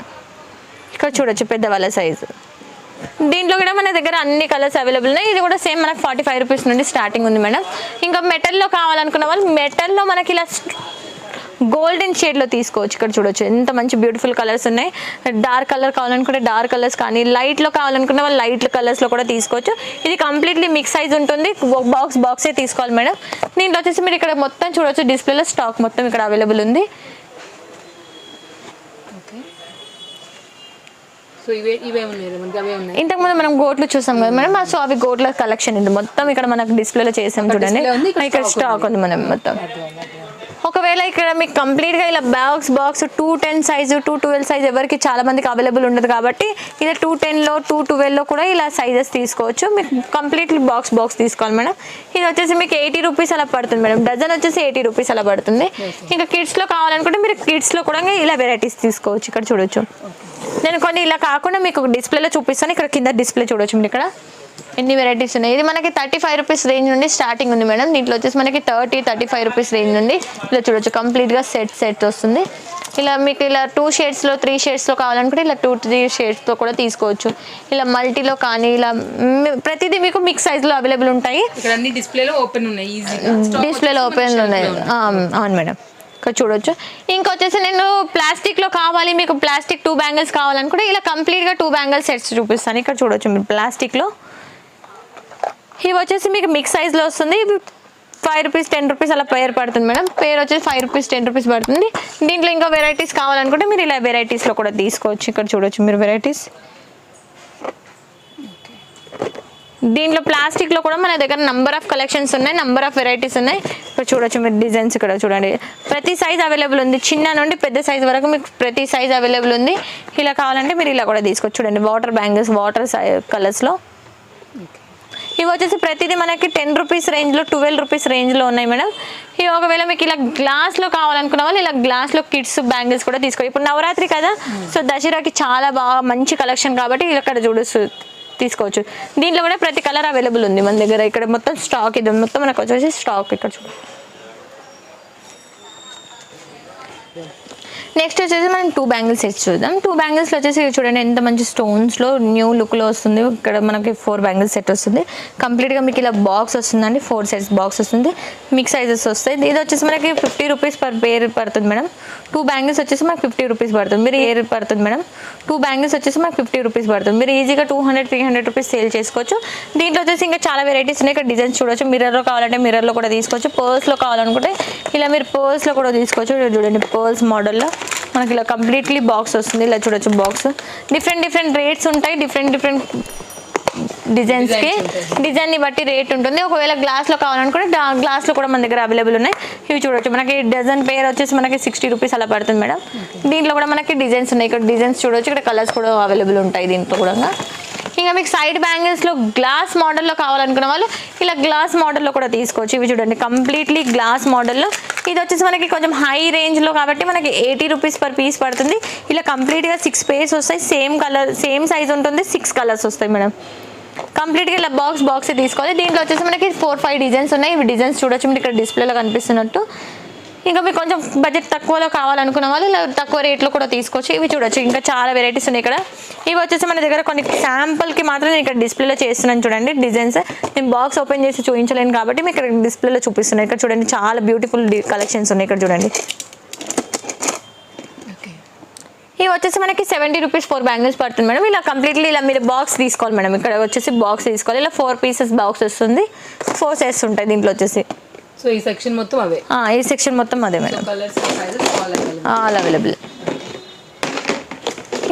ఇక్కడ చూడొచ్చు పెద్దవాళ్ళ సైజు దీంట్లో కూడా మన దగ్గర అన్ని కలర్స్ అవైలబుల్ ఉన్నాయి. ఇది కూడా సేమ్ మనకి ఫార్టీ ఫైవ్ రూపీస్ నుండి స్టార్టింగ్ ఉంది మేడం. ఇంకా మెటల్లో కావాలనుకున్న వాళ్ళు మెటల్లో మనకి ఇలా గోల్డెన్ షేడ్లో తీసుకోవచ్చు. ఇక్కడ చూడొచ్చు. ఎంత మంచి బ్యూటిఫుల్ కలర్స్ ఉన్నాయి. డార్క్ కలర్ కావాలనుకుంటే డార్క్ కలర్స్ కానీ లైట్లో కావాలనుకున్న వాళ్ళు లైట్ కలర్స్లో కూడా తీసుకోవచ్చు. ఇది కంప్లీట్లీ మిక్స్ సైజ్ ఉంటుంది. బాక్స్ బాక్సే తీసుకోవాలి మేడం. దీంట్లో వచ్చేసి మీరు ఇక్కడ మొత్తం చూడొచ్చు. డిస్ప్లేలో స్టాక్ మొత్తం ఇక్కడ అవైలబుల్ ఉంది. సో ఇవే ఇవే ఉన్నాయి మనకి అవే ఉన్నాయి. ఇంతకుముందు మనం గోట్లు చూసాం కదా మేడం సో అవి గోట్ల కలెక్షన్ ఇది మొత్తం ఇక్కడ మనకు డిస్ప్లేలో చేసాం చూడండి. ఉంది, ఇక్కడ స్టాక్ ఉంది. మనం మొత్తం. ఒకవేళ ఇక్కడ మీకు కంప్లీట్గా ఇలా box box two ten size two twelve size ఎవరికి చాలా మందికి అవైలబుల్ ఉండదు కాబట్టి ఇలా టూ టెన్లో టూ ట్వెల్వ్లో కూడా ఇలా సైజెస్ తీసుకోవచ్చు. మీకు కంప్లీట్లీ బాక్స్ బాక్స్ తీసుకోవాలి మేడం. ఇది వచ్చేసి మీకు ఎయిటీ రూపీస్ అలా పడుతుంది మేడం. డజన్ వచ్చేసి ఎయిటీ రూపీస్ అలా పడుతుంది. ఇంకా కిడ్స్లో కావాలనుకుంటే మీరు కిడ్స్లో కూడా ఇలా వెరైటీస్ తీసుకోవచ్చు. ఇక్కడ చూడొచ్చు. నేను కొన్ని ఇలా కాకుండా మీకు డిస్ప్లేలో చూపిస్తాను. ఇక్కడ కింద డిస్ప్లే చూడొచ్చు మీరు ఇక్కడ. ఎన్ని వెరైటీస్ ఉన్నాయి? ఇది మనకి థర్టీ ఫైవ్ రూపీస్ రేంజ్ నుండి స్టార్టింగ్ ఉంది మేడం దీంట్లో వచ్చేసి మనకి thirty thirty five rupees range నుండి ఇలా చూడొచ్చు. కంప్లీట్గా సెట్ సెట్ వస్తుంది. ఇలా మీకు ఇలా టూ షేడ్స్లో త్రీ షేడ్స్లో కావాలనుకుంటే ఇలా టూ త్రీ షేడ్స్తో కూడా తీసుకోవచ్చు. ఇలా మల్టీలో కానీ ఇలా ప్రతిదీ మీకు మిక్స్ సైజ్లో అవైలబుల్ ఉంటాయి. డిస్ప్లేలో ఓపెన్ ఉన్నాయి డిస్ప్లేలో ఓపెన్ ఉన్నాయి. అవును మేడం ఇక్కడ చూడొచ్చు. ఇంకొచ్చేసి నేను ప్లాస్టిక్లో కావాలి మీకు ప్లాస్టిక్ టూ బ్యాంగిల్స్ కావాలనుకుంటే ఇలా కంప్లీట్గా టూ బ్యాంగిల్ సెట్స్ చూపిస్తాను. ఇక్కడ చూడొచ్చు మీరు ప్లాస్టిక్లో ఇవి వచ్చేసి మీకు మిక్స్ సైజ్లో వస్తుంది. ఇవి ఫైవ్ రూపీస్ టెన్ రూపీస్ అలా పేరు పడుతుంది మేడం పేరు వచ్చేసి ఫైవ్ రూపీస్ టెన్ రూపీస్ పడుతుంది. దీంట్లో ఇంకా వెరైటీస్ కావాలనుకుంటే మీరు ఇలా వెరైటీస్లో కూడా తీసుకోవచ్చు. ఇక్కడ చూడొచ్చు మీరు వెరైటీస్ దీంట్లో ప్లాస్టిక్లో కూడా మన దగ్గర నంబర్ ఆఫ్ కలెక్షన్స్ ఉన్నాయి నంబర్ ఆఫ్ వెరైటీస్ ఉన్నాయి. ఇక్కడ చూడొచ్చు మీరు డిజైన్స్ ఇక్కడ చూడండి. ప్రతి సైజ్ అవైలబుల్ ఉంది. చిన్న నుండి పెద్ద సైజ్ వరకు మీకు ప్రతి సైజ్ అవైలబుల్ ఉంది. ఇలా కావాలంటే మీరు ఇలా కూడా తీసుకోవచ్చు. చూడండి వాటర్ బ్యాంగిల్స్ వాటర్ కలర్స్లో ఇవి వచ్చేసి ప్రతిదీ మనకి టెన్ రూపీస్ రేంజ్లో ట్వెల్వ్ రూపీస్ రేంజ్లో ఉన్నాయి మేడం. ఇవి ఒకవేళ మీకు ఇలా గ్లాస్లో కావాలనుకున్న వాళ్ళు ఇలా గ్లాస్లో కిడ్స్ బ్యాంగిల్స్ కూడా తీసుకో ఇప్పుడు నవరాత్రి కదా సో దసరాకి చాలా బాగా మంచి కలెక్షన్ కాబట్టి ఇక్కడ చూడొచ్చు తీసుకోవచ్చు. దీంట్లో కూడా ప్రతి కలర్ అవైలబుల్ ఉంది మన దగ్గర. ఇక్కడ మొత్తం స్టాక్ ఇది. మొత్తం మనకు వచ్చేసి స్టాక్ ఇక్కడ చూడండి నెక్స్ట్ వచ్చేసి మనం టూ బ్యాంగిల్స్ సెట్స్ చూద్దాం. టూ బ్యాంగిల్స్ వచ్చేసి చూడండి ఎంత మంచి స్టోన్స్లో న్యూ లుక్లో వస్తుంది. ఇక్కడ మనకి ఫోర్ బ్యాంగిల్స్ సెట్ వస్తుంది. కంప్లీట్గా మీకు ఇలా బాక్స్ వస్తుందండి. ఫోర్ సైజ్ బాక్స్ వస్తుంది. మిక్స్ సైజెస్ వస్తాయి. ఇది వచ్చేసి మనకి ఫిఫ్టీ రూపీస్ పర్ పేర్ పడుతుంది మేడం టూ బ్యాంగిల్స్ వచ్చేసి మనకి ఫిఫ్టీ రూపీస్ పడుతుంది. మీరు ఏర్ పడుతుంది మేడం టూ బ్యాంగిల్స్ వచ్చేసి మనకి ఫిఫ్టీ రూపీస్ పడుతుంది. మీరు ఈజీగా two hundred three hundred rupees sale చేసుకోవచ్చు. దీంట్లో వచ్చేసి ఇంకా చాలా వెరైటీస్ ఉన్నాయి. ఇక్కడ డిజైన్స్ చూడొచ్చు. మిర్రర్లో కావాలంటే మిర్రర్లో కూడా తీసుకోవచ్చు. పర్స్లో కావాలనుకుంటే ఇలా మీరు పర్స్లో కూడా తీసుకోవచ్చు. చూడండి పర్స్ మోడల్లో మనకి ఇలా కంప్లీట్లీ బాక్స్ వస్తుంది. ఇలా చూడొచ్చు బాక్స్ డిఫరెంట్ డిఫరెంట్ రేట్స్ ఉంటాయి. డిఫరెంట్ డిఫరెంట్ డిజైన్స్కి డిజైన్ని బట్టి రేట్ ఉంటుంది. ఒకవేళ గ్లాస్లో కావాలనుకుంటే గ్లాస్లో కూడా మన దగ్గర అవైలబుల్ ఉన్నాయి. ఇవి చూడొచ్చు. మనకి డజన్ పేర్ వచ్చేసి మనకి సిక్స్టీ రూపీస్ అలా పడుతుంది మేడం. దీంట్లో కూడా మనకి డిజైన్స్ ఉన్నాయి. ఇక్కడ డిజైన్స్ చూడొచ్చు. ఇక్కడ కలర్స్ కూడా అవైలబుల్ ఉంటాయి దీంట్లో కూడా. ఇంకా మీకు సైడ్ బ్యాంగిల్స్లో గ్లాస్ మోడల్లో కావాలనుకున్న వాళ్ళు ఇలా గ్లాస్ మోడల్లో కూడా తీసుకోవచ్చు. ఇవి చూడండి కంప్లీట్లీ గ్లాస్ మోడల్లో ఇది వచ్చేసి మనకి కొంచెం హై రేంజ్లో కాబట్టి మనకి ఎయిటీ రూపీస్ పర్ పీస్ పడుతుంది. ఇలా కంప్లీట్గా సిక్స్ పేర్స్ వస్తాయి. సేమ్ కలర్ సేమ్ సైజ్ ఉంటుంది. సిక్స్ కలర్స్ వస్తాయి మేడం. కంప్లీట్గా ఇలా బాక్స్ బాక్స్ తీసుకోవాలి. దీంట్లో వచ్చేసి మనకి ఫోర్ ఫైవ్ డిజైన్స్ ఉన్నాయి. ఇవి డిజైన్స్ చూడొచ్చు. మీరు ఇక్కడ డిస్ప్లేలో కనిపిస్తున్నట్టు. ఇంకా మీకు కొంచెం బడ్జెట్ తక్కువలో కావాలనుకున్న వాళ్ళు ఇలా తక్కువ రేట్లో కూడా తీసుకోవచ్చు. ఇవి చూడొచ్చు. ఇంకా చాలా వెరైటీస్ ఉన్నాయి ఇక్కడ. ఇవి వచ్చేసి మన దగ్గర కొన్ని శాంపుల్కి మాత్రం నేను ఇక్కడ డిస్ప్లేలో చేస్తున్నాను చూడండి డిజైన్స్ నేను బాక్స్ ఓపెన్ చేసి చూపించలేను కాబట్టి మీకు ఇక్కడ డిస్ప్లేలో చూపిస్తున్నాను ఇక్కడ చూడండి చాలా బ్యూటిఫుల్ కలెక్షన్స్ ఉన్నాయి ఇక్కడ చూడండి. ఓకే ఇవి వచ్చేసి మనకి సెవెంటీ రూపీస్ ఫోర్ బ్యాంగిల్స్ పడుతుంది మేడం. ఇలా కంప్లీట్లీ ఇలా మీరు బాక్స్ తీసుకోవాలి మేడం. ఇక్కడ వచ్చేసి బాక్స్ తీసుకోవాలి. ఇలా ఫోర్ పీసెస్ బాక్స్ వస్తుంది. ఫోర్ సెట్స్ ఉంటాయి దీంట్లో వచ్చేసి. సో ఈ సెక్షన్ మొత్తం అవే? ఈ సెక్షన్ మొత్తం అదే మేడం ఆల్ అవైలబుల్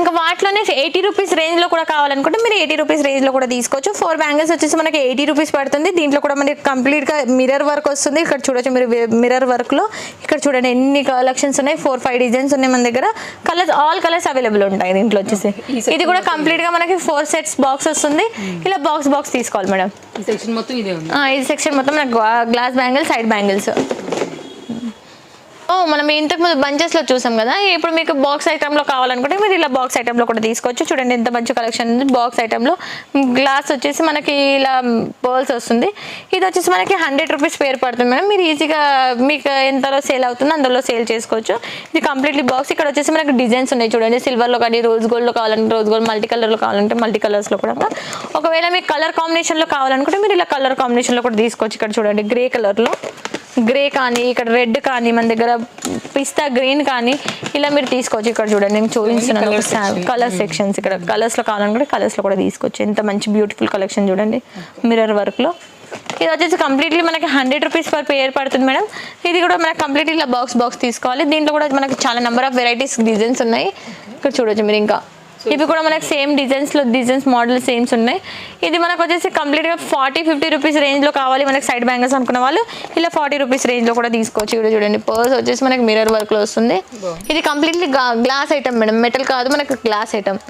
ఇంకా వాటిలోనే ఎయిటీ రూపీస్ రేంజ్లో కూడా కావాలనుకుంటే మీరు ఎయిటీ రూపీస్ రేంజ్లో కూడా తీసుకోవచ్చు. ఫోర్ బ్యాంగిల్స్ వచ్చేసి మనకి ఎయిటీ రూపీస్ పడుతుంది. దీంట్లో కూడా మనకి కంప్లీట్గా మిర్రర్ వర్క్ వస్తుంది. ఇక్కడ చూడొచ్చు మీరు మిర్రర్ వర్క్లో ఇక్కడ చూడండి ఎన్ని కలెక్షన్స్ ఉన్నాయి. ఫోర్ ఫైవ్ డిజైన్స్ ఉన్నాయి మన దగ్గర. కలర్స్ ఆల్ కలర్స్ అవైలబుల్ ఉంటాయి దీంట్లో వచ్చేసి. ఇది కూడా కంప్లీట్గా మనకి ఫోర్ సెట్స్ బాక్స్ వస్తుంది. ఇలా బాక్స్ బాక్స్ తీసుకోవాలి మేడం. ఈ సెక్షన్ మొత్తం ఇదే సెక్షన్ మొత్తం గ్లాస్ బ్యాంగిల్స్ సైడ్ బ్యాంగిల్స్ ఓ మనం ఇంతకు ముందు బంచెస్లో చూసాం కదా. ఇప్పుడు మీకు బాక్స్ ఐటెంలో కావాలనుకుంటే మీరు ఇలా బాక్స్ ఐటెంలో కూడా తీసుకోవచ్చు. చూడండి ఎంత మంచి కలెక్షన్ ఉంది. బాక్స్ ఐటెంలో గ్లాస్ వచ్చేసి మనకి ఇలా పర్ల్స్ వస్తుంది. ఇది వచ్చేసి మనకి హండ్రెడ్ రూపీస్ పేరు పడుతుంది మేడం. మీరు ఈజీగా మీకు ఎంతలో సేల్ అవుతుందో అందులో సేల్ చేసుకోవచ్చు. ఇది కంప్లీట్లీ బాక్స్ ఇక్కడ వచ్చేసి మనకి డిజైన్స్ ఉన్నాయి చూడండి. సిల్వర్లో కానీ రోజ్ గోల్డ్లో కావాలంటే రోజ్ గోల్డ్ మల్టీ కలర్లో కావాలంటే మల్టీ కలర్స్లో కూడా. ఒకవేళ మీకు కలర్ కాంబినేషన్లో కావాలనుకుంటే మీరు ఇలా కలర్ కాంబినేషన్లో కూడా తీసుకోవచ్చు. ఇక్కడ చూడండి గ్రే కలర్లో గ్రే కానీ ఇక్కడ రెడ్ కానీ మన దగ్గర పిస్తా గ్రీన్ కానీ ఇలా మీరు తీసుకోవచ్చు. ఇక్కడ చూడండి నేను section. కలర్ సెక్షన్స్ ఇక్కడ కలర్స్లో కావాలనుకుంటే కలర్స్లో కూడా తీసుకోవచ్చు. ఎంత మంచి బ్యూటిఫుల్ కలెక్షన్ చూడండి. మిర్రర్ వర్క్లో ఇది వచ్చేసి కంప్లీట్లీ మనకి హండ్రెడ్ రూపీస్ పర్ పేర్ పడుతుంది మేడం. ఇది కూడా మనకి కంప్లీట్లీ ఇలా బాక్స్ బాక్స్ తీసుకోవాలి. దీంట్లో కూడా మనకి చాలా నెంబర్ ఆఫ్ వెరైటీస్ డిజైన్స్ ఉన్నాయి. ఇక్కడ చూడొచ్చు మీరు ఇంకా. ఇవి కూడా మనకి సేమ్ డిజైన్స్లో డిజైన్స్ మోడల్ సేమ్స్ ఉన్నాయి. ఇది మనకు వచ్చేసి కంప్లీట్గా ఫార్టీ ఫిఫ్టీ రూపీస్ రేంజ్లో కావాలి మనకి సైడ్ బ్యాంగిల్స్ అనుకున్న వాళ్ళు ఇలా ఫార్టీ రూపీస్ రేంజ్లో కూడా తీసుకోవచ్చు. ఇక్కడ చూడండి పర్స్ వచ్చేసి మనకి మిర్రర్ వర్క్లో వస్తుంది. ఇది completely glass item madam metal కాదు మనకి గ్లాస్ ఐటమ్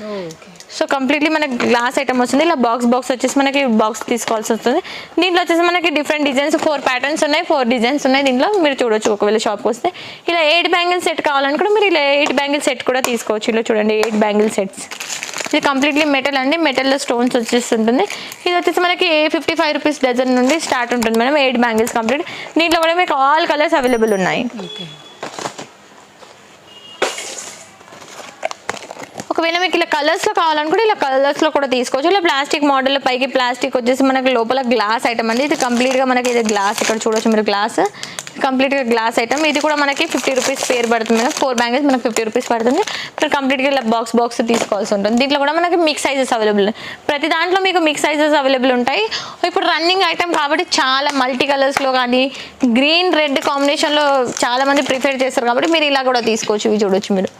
సో కంప్లీట్లీ మనకి గ్లాస్ ఐటమ్ వస్తుంది. ఇలా బాక్స్ బాక్స్ వచ్చేసి మనకి బాక్స్ తీసుకోవాల్సి వస్తుంది. దీంట్లో వచ్చేసి మనకి డిఫరెంట్ డిజైన్స్ ఫోర్ ప్యాటర్న్స్ ఉన్నాయి ఫోర్ డిజైన్స్ ఉన్నాయి దీంట్లో. మీరు చూడొచ్చు ఒకవేళ షాప్కి వస్తే. ఇలా ఎయిట్ బ్యాంగిల్ సెట్ కావాలనుకుంటే మీరు ఇలా ఎయిట్ బ్యాంగిల్ సెట్ కూడా తీసుకోవచ్చు. ఇలా చూడండి ఎయిట్ బ్యాంగిల్ సెట్స్ ఇది కంప్లీట్లీ మెటల్ అండి. మెటల్లో స్టోన్స్ వచ్చేస్తుంటుంది ఇది వచ్చేసి మనకి ఫిఫ్టీ ఫైవ్ రూపీస్ డజన్ నుండి స్టార్ట్ ఉంటుంది. మేడం ఎయిట్ బ్యాంగిల్స్ కంప్లీట్ దీంట్లో కూడా మీకు ఆల్ కలర్స్ అవైలబుల్ ఉన్నాయి. ఒకవేళ మీకు ఇలా కలర్స్లో కావాలనుకుంటే ఇలా కలర్స్లో కూడా తీసుకోవచ్చు. ఇలా ప్లాస్టిక్ మోడల్ పైకి ప్లాస్టిక్ వచ్చేసి మనకి లోపల గ్లాస్ ఐటమ్ అండి. ఇది కంప్లీట్గా మనకి ఇది గ్లాస్ ఇక్కడ చూడొచ్చు మీరు గ్లాస్ కంప్లీట్గా గ్లాస్ ఐటమ్ ఇది కూడా మనకి ఫిఫ్టీ రూపీస్ పేరు పడుతుంది మేడం. ఫోర్ బ్యాంగిల్స్ మనకి ఫిఫ్టీ రూపీస్ పడుతుంది. ఇక్కడ కంప్లీట్గా ఇలా బాక్స్ బాక్స్ తీసుకోవాల్సి ఉంటుంది. దీంట్లో కూడా మనకి మిక్స్ సైజెస్ అవైలబుల్ ప్రతి దాంట్లో మీకు మిక్స్ సైజెస్ అవైలబుల్ ఉంటాయి. ఇప్పుడు రన్నింగ్ ఐటమ్ కాబట్టి చాలా మల్టీ కలర్స్లో కానీ గ్రీన్ రెడ్ కాంబినేషన్లో చాలా మంది ప్రిఫర్ చేస్తారు కాబట్టి మీరు ఇలా కూడా తీసుకోవచ్చు. ఇవి చూడొచ్చు మీరు.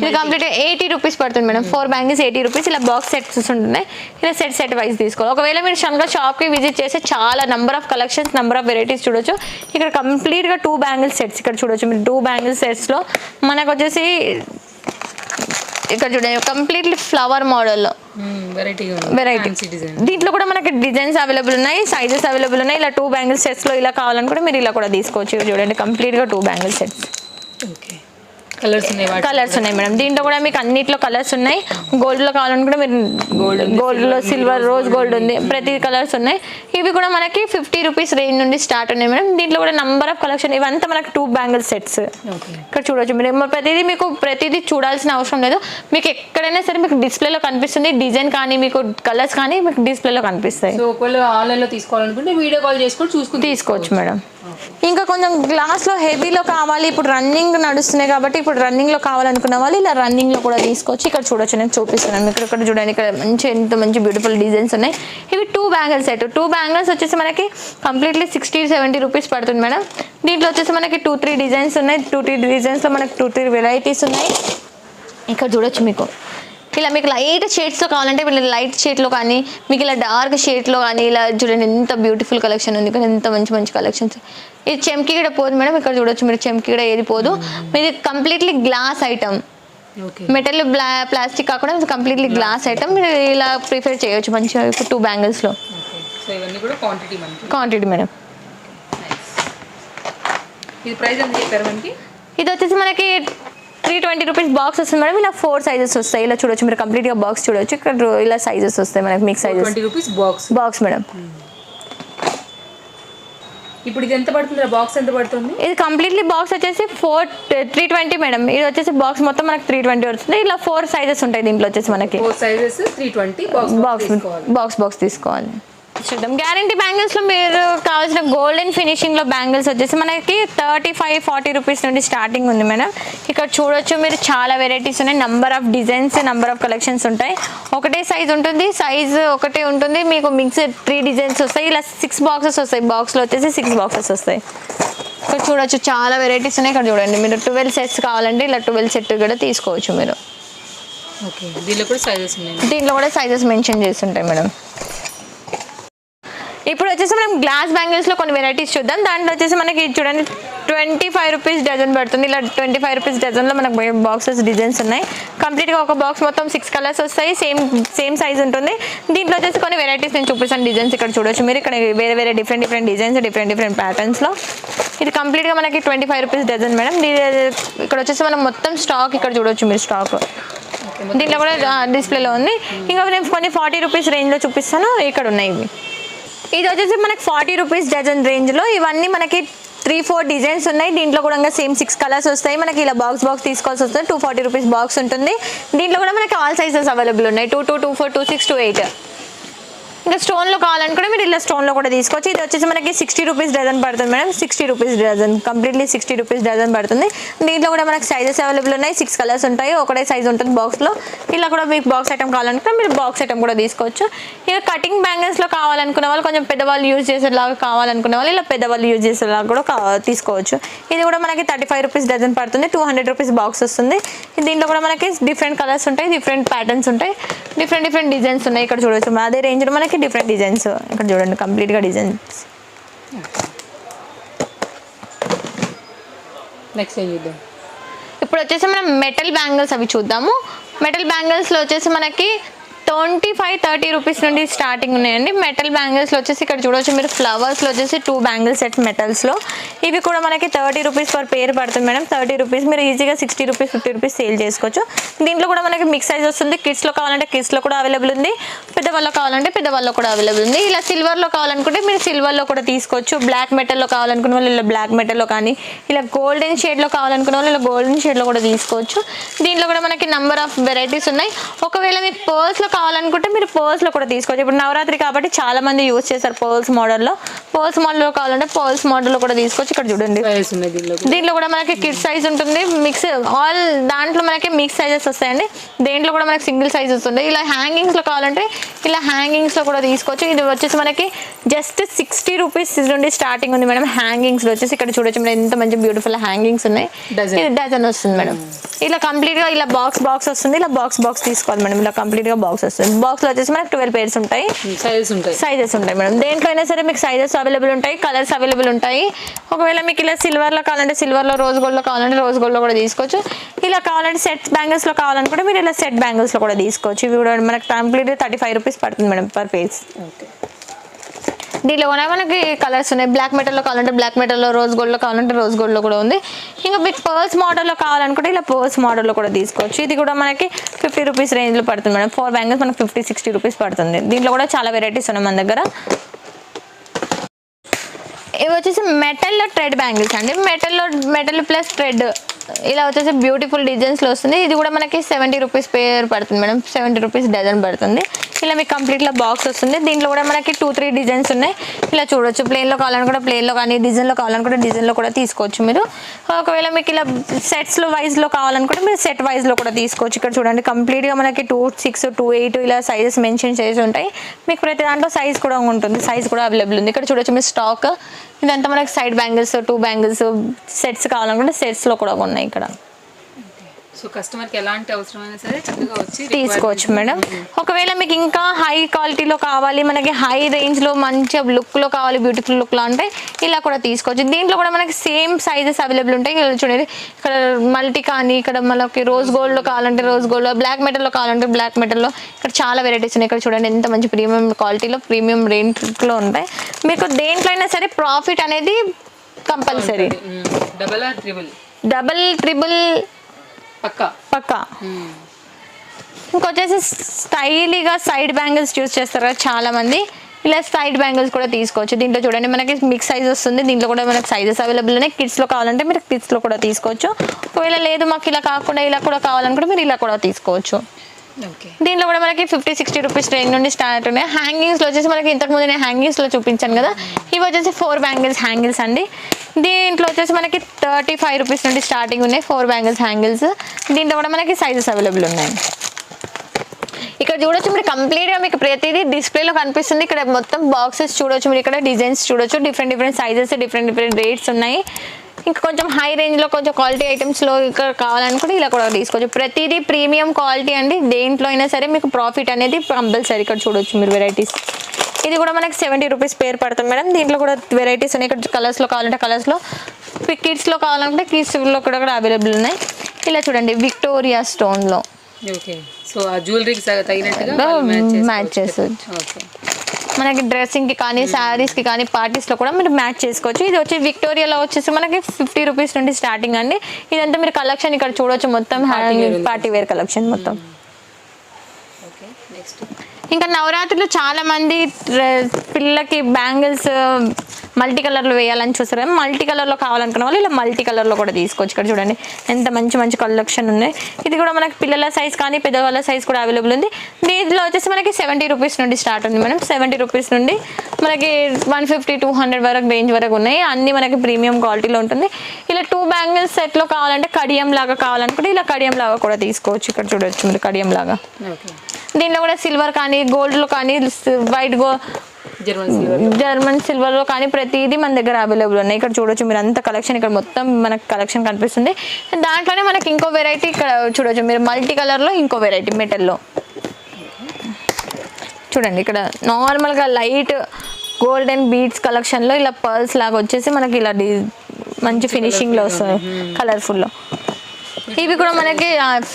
ఇది కంప్లీట్ ఎయిటీ రూపీస్ పడుతుంది madam. Four bangles eighty rupees ఇలా బాక్స్ సెట్స్ ఉంటున్నాయి. ఇలా సెట్ సెట్ వైజ్ తీసుకోవాలి. ఒకవేళ మీరు షన్గా షాప్కి విజిట్ చేస్తే చాలా number of collections number of varieties చూడొచ్చు. ఇక్కడ కంప్లీట్గా టూ బ్యాంగిల్ సెట్స్ ఇక్కడ చూడొచ్చు. మీరు టూ బ్యాంగిల్ సెట్స్లో మనకు వచ్చేసి ఇక్కడ చూడండి కంప్లీట్లీ ఫ్లవర్ మోడల్లో వెరైటీ దీంట్లో కూడా మనకి డిజైన్స్ అవైలబుల్ ఉన్నాయి సైజెస్ అవైలబుల్ ఉన్నాయి. ఇలా టూ బ్యాంగిల్ సెట్స్లో ఇలా కావాలనుకుంటే మీరు ఇలా కూడా తీసుకోవచ్చు. చూడండి కంప్లీట్గా two bangle sets okay colours ఉన్నాయి కలర్స్ ఉన్నాయి మేడం దీంట్లో కూడా మీకు అన్నిట్లో కలర్స్ ఉన్నాయి. గోల్డ్లో కావాలనుకుంటే మీరు గోల్డ్ గోల్డ్లో సిల్వర్ రోజ్ గోల్డ్ ఉంది. ప్రతి కలర్స్ ఉన్నాయి. ఇవి కూడా మనకి ఫిఫ్టీ రూపీస్ రేంజ్ నుండి స్టార్ట్ ఉన్నాయి మేడం దీంట్లో కూడా నంబర్ ఆఫ్ కలెక్షన్ ఇవంతా మనకి టూ బ్యాంగిల్ సెట్స్ ఇక్కడ చూడొచ్చు. మీరు మరి ప్రతిదీ మీకు ప్రతిదీ చూడాల్సిన అవసరం లేదు. మీకు ఎక్కడైనా సరే మీకు డిస్ప్లేలో కనిపిస్తుంది. డిజైన్ కానీ మీకు కలర్స్ కానీ మీకు డిస్ప్లేలో కనిపిస్తాయి. సో ఒకవేళ ఆన్లైన్లో తీసుకోవాలనుకుంటే వీడియో కాల్ చేసుకొని చూసుకుని తీసుకోవచ్చు మేడం ఇంకా కొంచెం గ్లాస్లో హెవీలో కావాలి. ఇప్పుడు రన్నింగ్ నడుస్తున్నాయి కాబట్టి ఇప్పుడు రన్నింగ్లో కావాలనుకున్న వాళ్ళు ఇలా రన్నింగ్లో కూడా తీసుకోవచ్చు ఇక్కడ చూడొచ్చు. నేను చూపిస్తున్నాను. ఇక్కడ ఇక్కడ చూడండి. ఇక్కడ మంచి ఎంత మంచి బ్యూటిఫుల్ డిజైన్స్ ఉన్నాయి. ఇవి two bangle set two bangles వచ్చేసి మనకి కంప్లీట్లీ సిక్స్టీ సెవెంటీ రూపీస్ పడుతుంది మేడం. దీంట్లో వచ్చేసి మనకి టూ త్రీ డిజైన్స్ ఉన్నాయి. టూ త్రీ డిజైన్స్లో మనకి టూ త్రీ వెరైటీస్ ఉన్నాయి. ఇక్కడ చూడొచ్చు మీకు. ఇలా మీకు లైట్ షేడ్స్లో కావాలంటే ఇలా లైట్ షేడ్లో కానీ మీకు ఇలా డార్క్ షేడ్లో కానీ ఇలా చూడండి ఎంత బ్యూటిఫుల్ కలెక్షన్ ఉంది. ఎంత మంచి మంచి కలెక్షన్స్ ఇది చెంకి కూడా పోదు మేడం ఇక్కడ చూడొచ్చు మీరు చెంకి కూడా ఏది పోదు. మీది కంప్లీట్లీ గ్లాస్ ఐటమ్ మెటల్ బ్లా ప్లాస్టిక్ కాకుండా కంప్లీట్లీ గ్లాస్ ఐటమ్ మీరు ఇలా ప్రిఫర్ చేయొచ్చు మంచిగా టూ బ్యాంగిల్స్లో క్వాంటిటీ మేడం. ఇది వచ్చేసి మనకి త్రీ ట్వంటీ రూపీస్ బాక్స్ వస్తుంది మేడం. ఇలా ఫోర్ సైజెస్ వస్తాయి. ఇలా చూడొచ్చు. మీరు కంప్లీట్గా బాక్స్ చూడొచ్చు. ఇక్కడ ఇలా సైజెస్ వస్తాయి మనకి mix sizes twenty rupees box box madam. ఇప్పుడు ఇది ఎంత పడుతుంది? బాక్స్ ఎంత పడుతుంది? ఇది కంప్లీట్లీ బాక్స్ వచ్చేసి ఫోర్ త్రీ ట్వంటీ మేడం. ఇది వచ్చేసి బాక్స్ మొత్తం మనకి త్రీ ట్వంటీ వస్తుంది. ఇలా ఫోర్ సైజెస్ ఉంటాయి దీంట్లో వచ్చేసి మనకి. Four sizes three twenty box box తీసుకోవాలి. బాక్స్ బాక్స్ తీసుకోవాలి. చూద్దాం. గ్యారంటీ బ్యాంగిల్స్లో మీరు కావాల్సిన గోల్డెన్ ఫినిషింగ్లో బ్యాంగిల్స్ వచ్చేసి మనకి థర్టీ ఫైవ్ ఫార్టీ రూపీస్ నుండి స్టార్టింగ్ ఉంది మేడం ఇక్కడ చూడొచ్చు మీరు చాలా వెరైటీస్ ఉన్నాయి. Number of designs number of collections ఉంటాయి. ఒకటే సైజ్ ఉంటుంది సైజ్ ఒకటే ఉంటుంది. మీకు మిక్స్ త్రీ డిజైన్స్ వస్తాయి ఇలా సిక్స్ బాక్సెస్ వస్తాయి. బాక్స్లో వచ్చేసి సిక్స్ బాక్సెస్ వస్తాయి. ఇక్కడ చూడొచ్చు చాలా వెరైటీస్ ఉన్నాయి. ఇక్కడ చూడండి మీరు ట్వెల్వ్ సెట్స్ కావాలంటే ఇలా ట్వెల్వ్ సెట్ కూడా తీసుకోవచ్చు మీరు. ఓకే దీనిలో కూడా సైజెస్ ఉన్నాయి. దీంట్లో కూడా సైజెస్ మెన్షన్ చేసి ఉంటాయి మేడం ఇప్పుడు వచ్చేసి మనం గ్లాస్ బ్యాంగిల్స్లో కొన్ని వెరైటీస్ చూద్దాం. దాంట్లో వచ్చేసి మనకి చూడండి ట్వంటీ ఫైవ్ రూపీస్ డజన్ పడుతుంది. ఇలా ట్వంటీ ఫైవ్ రూపీస్ డజన్లో మనకు బాక్సెస్ డిజైన్స్ ఉన్నాయి. కంప్లీట్గా ఒక బాక్స్ మొత్తం సిక్స్ కలర్స్ వస్తాయి. సేమ్ సేమ్ సైజ్ ఉంటుంది. దీంట్లో వచ్చేసి కొన్ని వెరైటీస్ నేను చూపిస్తాను. డిజైన్స్ ఇక్కడ చూడొచ్చు. మీరు ఇక్కడ వేరే వేరే different different designs different different ప్యాటర్న్స్లో ఇది కంప్లీట్గా మనకి twenty five rupees dozen madam ఇక్కడ వచ్చేసి మనం మొత్తం స్టాక్ ఇక్కడ చూడొచ్చు మీరు స్టాక్ దీంట్లో కూడా డిస్ప్లేలో ఉంది. ఇంకా నేను కొన్ని ఫార్టీ రూపీస్ రేంజ్లో చూపిస్తాను. ఇక్కడ ఉన్నాయి ఇవి. ఇది వచ్చేసి మనకి ఫార్టీ రూపీస్ డజన్ రేంజ్లో. ఇవన్నీ మనకి త్రీ ఫోర్ డిజైన్స్ ఉన్నాయి. దీంట్లో కూడా సేమ్ సిక్స్ కలర్స్ వస్తాయి. మనకి ఇలా బాక్స్ బాక్స్ తీసుకోవాల్సి వస్తుంది. టూ ఫార్టీ రూపీస్ బాక్స్ ఉంటుంది. దీంట్లో కూడా మనకి ఆల్ సైజెస్ అవైలబుల్ ఉన్నాయి. Two two two four two six two eight ఇంకా స్టోన్లో కావాలనుకుంటే మీరు ఇలా స్టోన్లో కూడా తీసుకోవచ్చు. ఇది వచ్చేసి మనకి సిక్స్టీ రూపీస్ డజన్ పడుతుంది madam. Sixty rupees dozen completely sixty rupees dozen పడుతుంది. దీంట్లో కూడా మనకి సైజెస్ అవైలబుల్ ఉన్నాయి. సిక్స్ కలర్స్ ఉంటాయి. ఒకటే సైజ్ ఉంటుంది బాక్స్లో. ఇలా కూడా మీకు బాక్స్ ఐటమ్ కావాలనుకుంటే మీరు బాక్స్ ఐటమ్ కూడా తీసుకోవచ్చు. ఇక కటింగ్ బ్యాంగిల్స్లో కావాలనుకున్న వాళ్ళు కొంచెం పెద్దవాళ్ళు యూజ్ చేసేలాగా కావాలనుకునే వాళ్ళు ఇలా పెద్దవాళ్ళు యూజ్ చేసేలాగా కూడా తీసుకోవచ్చు. ఇది కూడా మనకి థర్టీ ఫైవ్ రూపీస్ డజన్ పడుతుంది. టూ హండ్రెడ్ రూపీస్ బాక్స్ వస్తుంది. దీంట్లో కూడా మనకి డిఫరెంట్ కలర్స్ ఉంటాయి. డిఫరెంట్ ప్యాటర్న్స్ ఉంటాయి. డిఫరెంట్ డిఫరెంట్ డిజైన్స్ ఉన్నాయి. ఇక్కడ చూడొచ్చు. అదే రేంజ్లో మనకి డిఫరెంట్ డిజైన్స్ ఇక్కడ చూడండి కంప్లీట్గా డిజైన్స్ నెక్స్ట్ చూద్దాం? ఇప్పుడు వచ్చేసి మనం మెటల్ బ్యాంగిల్స్ అవి చూద్దాము. మెటల్ బ్యాంగిల్స్లో వచ్చేసి మనకి ట్వంటీ ఫైవ్ థర్టీ రూపీస్ నుండి స్టార్టింగ్ ఉన్నాయండి. మెటల్ బ్యాంగిల్స్లో వచ్చేసి ఇక్కడ చూడవచ్చు మీరు ఫ్లవర్స్లో వచ్చేసి టూ బ్యాంగిల్ సెట్ మెటల్స్లో ఇవి కూడా మనకి థర్టీ రూపీస్ పర్ పేరు పడుతుంది మేడం. థర్టీ రూపీస్ మీరు ఈజీగా sixty rupees fifty rupees sale చేసుకోవచ్చు. దీంట్లో కూడా మనకి మిక్స్ సైజ్ వస్తుంది. కిడ్స్లో కావాలంటే కిడ్స్లో కూడా అవైలబుల్ ఉంది. పెద్దవాళ్ళు కావాలంటే పెద్దవాళ్ళు కూడా అవైలబుల్ ఉంది. ఇలా సిల్వర్లో కావాలనుకుంటే మీరు సిల్వర్లో కూడా తీసుకోవచ్చు. బ్లాక్ మెటల్లో కావాలనుకున్న వాళ్ళు ఇలా బ్లాక్ మెటల్లో కానీ ఇలా గోల్డెన్ షేడ్లో కావాలనుకున్న వాళ్ళు ఇలా గోల్డెన్ షేడ్లో కూడా తీసుకోవచ్చు. దీంట్లో కూడా మనకి నంబర్ ఆఫ్ వెరైటీస్ ఉన్నాయి. ఒకవేళ మీకు పర్స్లో కావాలనుకుంటే మీరు పర్ల్స్లో కూడా తీసుకోవచ్చు. ఇప్పుడు నవరాత్రి కాబట్టి చాలా మంది యూజ్ చేస్తారు పర్ల్స్ మోడల్లో పర్ల్స్ మోడల్లో కావాలంటే పర్ల్స్ మోడల్లో కూడా తీసుకోవచ్చు. ఇక్కడ చూడండి. దీంట్లో కూడా. మనకి కిడ్ సైజ్ ఉంటుంది. మిక్స్ ఆల్ దాంట్లో మనకి మిక్స్ సైజెస్ వస్తాయండి. దేంట్లో కూడా మనకి సింగిల్ సైజ్ వస్తుంది ఇలా హ్యాంగింగ్స్లో కావాలంటే ఇలా హ్యాంగింగ్స్లో కూడా తీసుకోవచ్చు. ఇది వచ్చేసి మనకి జస్ట్ సిక్స్టీ రూపీస్ నుండి స్టార్టింగ్ ఉంది మేడం హ్యాంగింగ్స్లో వచ్చేసి. ఇక్కడ చూడొచ్చు మేడం ఎంత మంచి బ్యూటిఫుల్ హ్యాంగింగ్స్ ఉన్నాయి. ఇది డజన్ వస్తుంది మేడం. ఇలా కంప్లీట్గా ఇలా బాక్స్ బాక్స్ వస్తుంది. ఇలా బాక్స్ బాక్స్ తీసుకోవాలి మేడం. ఇలా కంప్లీట్గా బాక్స్ వస్తుంది బాక్స్లో వచ్చేసి మనకి ట్వెల్వ్ పేర్స్ ఉంటాయి. సైజెస్ ఉంటాయి. సైజెస్ ఉంటాయి మేడం. దేంట్లో అయినా సరే మీకు సైజెస్ అవైలబుల్ ఉంటాయి కలర్స్ అవైలబుల్ ఉంటాయి. ఒకవేళ మీకు ఇలా సిల్వర్లో కావాలంటే సిల్వర్లో రోజ్ గోల్డ్లో కావాలంటే రోజ్ గోల్డ్లో కూడా తీసుకోవచ్చు. ఇలా కావాలంటే సెట్ బ్యాంగిల్స్లో కావాలనుకుంటే మీరు ఇలా సెట్ బ్యాంగిల్స్లో కూడా తీసుకోవచ్చు. ఇవి కూడా మనకి కంప్లీట్గా థర్టీ ఫైవ్ రూపీస్ పడుతుంది మేడం పర్ పీస్ ఓకే దీనిలోనే మనకి కలర్స్ ఉన్నాయి. బ్లాక్ మెటల్లో కావాలంటే బ్లాక్ మెటల్లో రోజ్ గోల్డ్లో కావాలంటే రోజ్ గోల్డ్లో కూడా ఉంది. ఇంకా మీకు పర్ల్స్ మోడల్లో కావాలనుకుంటే ఇలా పర్ల్స్ మోడల్లో కూడా తీసుకోవచ్చు. ఇది కూడా మనకి ఫిఫ్టీ రూపీస్ రేంజ్లో పడుతుంది మేడం. ఫోర్ బ్యాంగిల్స్ మనకి ఫిఫ్టీ సిక్స్టీ రూపీస్ పడుతుంది. దీంట్లో కూడా చాలా వెరైటీస్ ఉన్నాయి మన దగ్గర. ఇవి వచ్చేసి మెటల్లో ట్రెడ్ బ్యాంగిల్స్ అండి. మెటల్లో మెటల్ ప్లస్ ట్రెడ్ ఇలా వచ్చేసి బ్యూటిఫుల్ డిజైన్స్లో వస్తుంది. ఇది కూడా మనకి సెవెంటీ రూపీస్ పేర్ పడుతుంది మేడం. సెవెంటీ రూపీస్ డజన్ పడుతుంది. ఇలా మీకు కంప్లీట్గా బాక్స్ వస్తుంది. దీంట్లో కూడా మనకి టూ త్రీ డిజైన్స్ ఉన్నాయి. ఇలా చూడొచ్చు. ప్లేన్లో కావాలనుకుంటే ప్లేన్లో కానీ డిజైన్లో కావాలనుకుంటే డిజైన్లో కూడా తీసుకోవచ్చు మీరు. ఒకవేళ మీకు ఇలా సెట్స్లో వైజ్లో కావాలనుకుంటే మీరు సెట్ వైజ్లో కూడా తీసుకోవచ్చు. ఇక్కడ చూడండి కంప్లీట్గా మనకి టూ సిక్స్ టూ ఎయిట్ ఇలా సైజెస్ మెన్షన్ చేసి ఉంటాయి. మీకు ప్రతి దాంట్లో సైజ్ కూడా ఉంటుంది. సైజ్ కూడా అవైలబుల్ ఉంది. ఇక్కడ చూడొచ్చు మీరు స్టాక్ ఇదంతా మనకి side bangles two bangles sets కావాలనుకుంటే సెట్స్లో కూడా ఉన్నాయి ఇక్కడ. సో కస్టమర్కి ఎలాంటి అవసరమైనా సరే చక్కగా వచ్చి తీసుకోవచ్చు మేడం. ఒకవేళ మీకు ఇంకా హై క్వాలిటీలో కావాలి మనకి హై రేంజ్లో మంచిగా లుక్లో కావాలి బ్యూటిఫుల్ లుక్లో అంటే ఇలా కూడా తీసుకోవచ్చు. దీంట్లో కూడా మనకి సేమ్ సైజెస్ అవైలబుల్ ఉంటాయి. చూడండి. ఇక్కడ మల్టీ కానీ ఇక్కడ మనకి రోజ్ గోల్డ్లో కావాలంటే రోజ్ గోల్డ్ బ్లాక్ మెటల్లో కావాలంటే బ్లాక్ మెటల్లో ఇక్కడ చాలా వెరైటీస్ ఉన్నాయి. ఇక్కడ చూడండి ఎంత మంచి ప్రీమియం క్వాలిటీలో ప్రీమియం రేంజ్లో ఉంటాయి. మీకు దేంట్లో అయినా సరే ప్రాఫిట్ అనేది కంపల్సరీ డబల్ డబల్ ట్రిపుల్ పక్కా? పక్కా. ఇంకొచ్చేసి స్టైలీగా సైడ్ బ్యాంగిల్స్ చూస్ చేస్తారు కదా చాలా మంది ఇలా సైడ్ బ్యాంగిల్స్ కూడా తీసుకోవచ్చు. దీంట్లో చూడండి మనకి మిక్స్ సైజ్ వస్తుంది. దీంట్లో కూడా మనకి సైజెస్ అవైలబుల్ ఉన్నాయి. కిడ్స్లో కావాలంటే మీరు కిడ్స్లో కూడా తీసుకోవచ్చు. ఒకవేళ లేదు మాకు ఇలా కాకుండా ఇలా కూడా కావాలనుకుంటే మీరు ఇలా కూడా తీసుకోవచ్చు. దీంట్లో కూడా మనకి ఫిఫ్టీ సిక్స్టీ రూపీస్ రేంజ్ నుండి స్టార్ట్ ఉన్నాయి హ్యాంగింగ్స్లో వచ్చేసి మనకి ఇంతకుముందు నేను హ్యాంగింగ్స్లో చూపించాను కదా. ఇవి వచ్చేసి ఫోర్ బ్యాంగిల్స్ హ్యాంగిల్స్ అండి. దీంట్లో వచ్చేసి మనకి థర్టీ ఫైవ్ రూపీస్ నుండి స్టార్టింగ్ ఉన్నాయి. ఫోర్ బ్యాంగిల్స్ హ్యాంగిల్స్ దీంట్లో కూడా మనకి సైజెస్ అవైలబుల్ ఉన్నాయి. ఇక్కడ చూడొచ్చు మీరు కంప్లీట్గా మీకు ప్రతిదీ డిస్ప్లేలో కనిపిస్తుంది. ఇక్కడ మొత్తం బాక్సెస్ చూడొచ్చు మీరు ఇక్కడ డిజైన్స్ చూడొచ్చు. Different different sizes different different rates ఉన్నాయి. ఇంకా కొంచెం హై రేంజ్లో కొంచెం క్వాలిటీ ఐటమ్స్లో ఇక్కడ కావాలనుకుంటే ఇలా కూడా తీసుకోవచ్చు. ప్రతిదీ ప్రీమియం క్వాలిటీ అండి. దేంట్లో అయినా సరే మీకు ప్రాఫిట్ అనేది కంపల్సరీ ఇక్కడ చూడొచ్చు మీరు వెరైటీస్ ఇది కూడా మనకి సెవెంటీ రూపీస్ పేరు పడుతుంది మేడం దీంట్లో కూడా వెరైటీస్ అనేవి ఇక్కడ కలర్స్లో కావాలంటే కలర్స్లో కిడ్స్లో కావాలంటే కిడ్స్లో కూడా కూడా అవైలబుల్ ఉన్నాయి. ఇలా చూడండి విక్టోరియా స్టోన్లో ఓకే. సో ఆ జ్యువెలరీకి తగినట్టుగా మ్యాచ్ చేసుకోవచ్చు. ఓకే. మనకి డ్రెస్సింగ్కి కానీ శారీస్కి కానీ పార్టీస్లో కూడా మీరు మ్యాచ్ చేసుకోవచ్చు. ఇది వచ్చి విక్టోరియాలో వచ్చేసి మనకి ఫిఫ్టీ రూపీస్ నుండి స్టార్టింగ్ అండి. ఇదంతా మీరు కలెక్షన్ ఇక్కడ చూడొచ్చు మొత్తం పార్టీ వేర్ కలెక్షన్ మొత్తం. నెక్స్ట్ ఇంకా నవరాత్రిలో చాలా మంది పిల్లలకి బ్యాంగిల్స్ మల్టీ కలర్లో వేయాలని చూస్తారు మల్టీ కలర్లో కావాలనుకున్న వాళ్ళు ఇలా మల్టీ కలర్లో కూడా తీసుకోవచ్చు. ఇక్కడ చూడండి ఎంత మంచి మంచి కలెక్షన్ ఉన్నాయి. ఇది కూడా మనకి పిల్లల సైజ్ కానీ పెద్దవాళ్ళ సైజ్ కూడా అవైలబుల్ ఉంది. దీంట్లో వచ్చేసి మనకి సెవెంటీ రూపీస్ నుండి స్టార్ట్ ఉంది మేడం. సెవెంటీ రూపీస్ నుండి మనకి వన్ ఫిఫ్టీ టూ హండ్రెడ్ వరకు రేంజ్ వరకు ఉన్నాయి. అన్ని మనకి ప్రీమియం క్వాలిటీలో ఉంటుంది. ఇలా టూ బ్యాంగిల్స్ సెట్లో కావాలంటే కడియం లాగా కావాలనుకుంటే ఇలా కడియం లాగా కూడా తీసుకోవచ్చు. ఇక్కడ చూడొచ్చు మీరు కడియం లాగా. దీనిలో కూడా సిల్వర్ కానీ గోల్డ్లో కానీ వైట్ గో జర్మన్ సిల్వర్. సిల్వర్లో కానీ ప్రతిదీ మన దగ్గర అవైలబుల్ ఉన్నాయి. ఇక్కడ చూడొచ్చు మీరు అంత కలెక్షన్ ఇక్కడ మొత్తం మనకు కలెక్షన్ కనిపిస్తుంది. దాంట్లోనే మనకి ఇంకో వెరైటీ ఇక్కడ చూడొచ్చు మీరు. మల్టీ కలర్లో ఇంకో వెరైటీ మెటల్లో. చూడంండి ఇక్కడ నార్మల్గా లైట్ గోల్డెన్ బీడ్స్ కలెక్షన్లో ఇలా పర్ల్స్ లాగా వచ్చేసి మనకి ఇలా మంచి ఫినిషింగ్లో వస్తుంది కలర్ఫుల్లో. ఇవి కూడా మనకి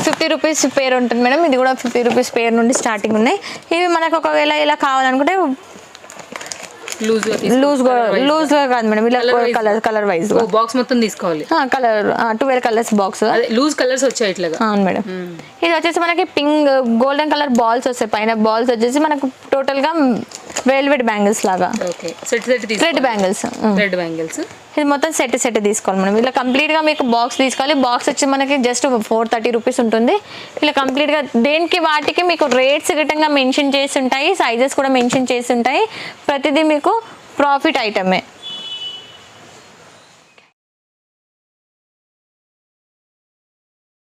ఫిఫ్టీ రూపీస్ పేరు ఉంటుంది మేడం. ఇది కూడా ఫిఫ్టీ రూపీస్ పేరు నుండి స్టార్టింగ్ ఉన్నాయి. ఇవి మనకు ఒకవేళ ఇలా కావాలనుకుంటే లూజ్ లూజ్ లూజ్గా కాదు మేడం. ఇలా కలర్ కలర్ వైజ్ బాక్స్ మొత్తం తీసుకోవాలి. కలర్ ట్వెల్వ్ కలర్స్ బాక్స్ అదే లూజ్ కలర్స్ వచ్చాయి ఇట్లాగా. అవును మేడం. ఇది వచ్చేసి మనకి పింక్ గోల్డెన్ కలర్ బాల్స్ వస్తాయి. పైన బాల్స్ వచ్చేసి మనకు టోటల్గా వెల్వెట్ బ్యాంగిల్స్ లాగా. Okay set set bangles red bangles ఇది మొత్తం సెట్ సెట్ తీసుకోవాలి మనం. ఇలా కంప్లీట్గా మీకు బాక్స్ తీసుకోవాలి. బాక్స్ వచ్చి మనకి జస్ట్ ఫోర్ థర్టీ రూపీస్ ఉంటుంది. ఇలా కంప్లీట్గా దేనికి వాటికి మీకు రేట్స్ గిట్టంగా మెన్షన్ చేసి ఉంటాయి సైజెస్ కూడా మెన్షన్ చేసి ఉంటాయి. ప్రతిదీ మీకు ప్రాఫిట్ ఐటమే